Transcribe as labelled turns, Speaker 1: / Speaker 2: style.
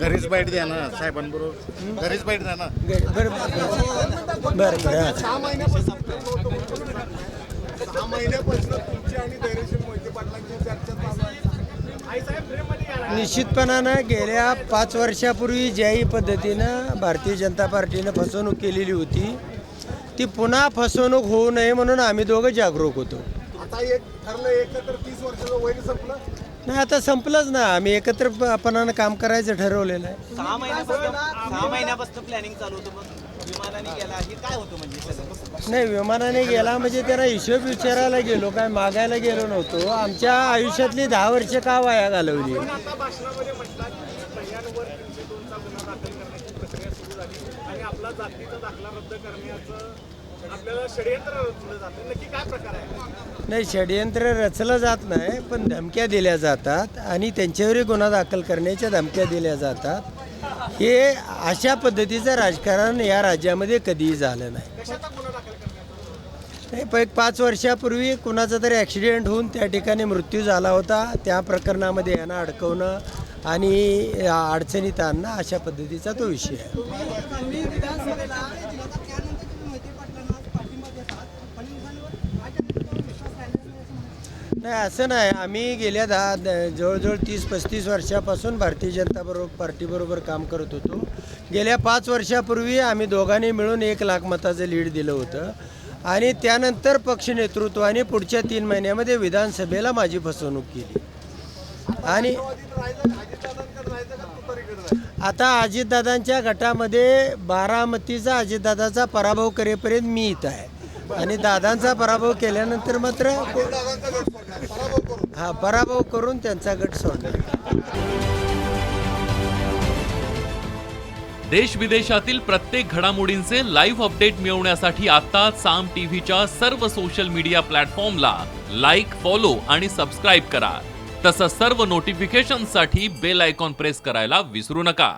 Speaker 1: घरीच बाईट द्या ना साहेबांबरोबर. घरीच बाईट द्या ना.
Speaker 2: बरं बरं. बरं बरं.
Speaker 3: सहा महिन्यापासून सहा महिन्यापासून तुमची आणि धैर्यशील मोहिते पाटलांची चर्चा चालू आहे.
Speaker 2: निश्चितपणानं गेल्या पाच वर्षापूर्वी ज्याही पद्धतीनं भारतीय जनता पार्टीनं फसवणूक केलेली होती ती पुन्हा फसवणूक होऊ नये म्हणून आम्ही दोघं जागरूक होतो.
Speaker 3: आता एक ठरलं एकत्र तीस वर्षाचं वय संपलं?
Speaker 2: नाही आता संपलंच ना. आम्ही एकत्रपणानं काम करायचं ठरवलेलं आहे.
Speaker 4: सहा महिन्यापासून सहा महिन्यापासून प्लॅनिंग चालू होतं मग. विमानाने गेला हे काय होतं म्हणजे?
Speaker 2: नाही विमानाने गेला म्हणजे त्यांना हिशोब विचारायला गेलो काय मागायला गेलो नव्हतो. आमच्या आयुष्यातली दहा वर्ष का वाया घालवली?
Speaker 3: आता भाषणामध्ये म्हटलं की महिलांवर तीनशे दोनचा गुन्हा दाखल करण्याची प्रक्रिया सुरू झाली आणि आपला जातीचा दाखला रद्द करण्याचं आपल्याला षडयंत्र रचलं जातं. नक्की काय प्रकार आहे?
Speaker 2: नाही षडयंत्र रचलं जात नाही पण धमक्या दिल्या जातात आणि त्यांच्यावरही गुन्हा दाखल करण्याच्या धमक्या दिल्या जातात. हे अशा पद्धतीचं राजकारण या राज्यामध्ये कधीही झालं नाही. नाही पण एक पाच वर्षापूर्वी कुणाचा तरी ॲक्सिडेंट होऊन त्या ठिकाणी मृत्यू झाला होता. त्या प्रकरणामध्ये यांना अडकवणं आणि अडचणीत आणणं अशा पद्धतीचा तो विषय आहे
Speaker 5: तुम्ही विधानसभेला गेला होता त्यानंतर तुम्ही मोहिते पाटलांना आज पाठिंबा देतात पण विधानवर काय त्यांच्यावर विश्वास राहिला नाही असं म्हणतात
Speaker 2: नाही असं नाही. आम्ही गेल्या दहा द- जवळजवळ तीस पस्तीस वर्षापासून भारतीय जनता बरोबर पार्टीबरोबर काम करत होतो. गेल्या पाच वर्षापूर्वी आम्ही दोघांनी मिळून एक लाख मताचं लीड दिलं होतं. आणि त्यानंतर पक्ष नेतृत्वाने पुढच्या तीन महिन्यामध्ये विधानसभेला माझी फसवणूक केली. आणि आता अजितदादांच्या गटामध्ये बारामतीचा अजितदादाचा पराभव करेपर्यंत मी इथं आहे. आणि दादांचा पराभव केल्यानंतर मात्र हा पराभव करून त्यांचा गट सोडला.
Speaker 6: देश विदेशातील प्रत्येक घडामोडींचे लाईव्ह अपडेट मिळवण्यासाठी आता साम टीव्हीच्या सर्व सोशल मीडिया प्लॅटफॉर्मला लाईक फॉलो आणि सबस्क्राईब करा. तसंच सर्व नोटिफिकेशनसाठी बेल आयकॉन प्रेस करायला विसरू नका.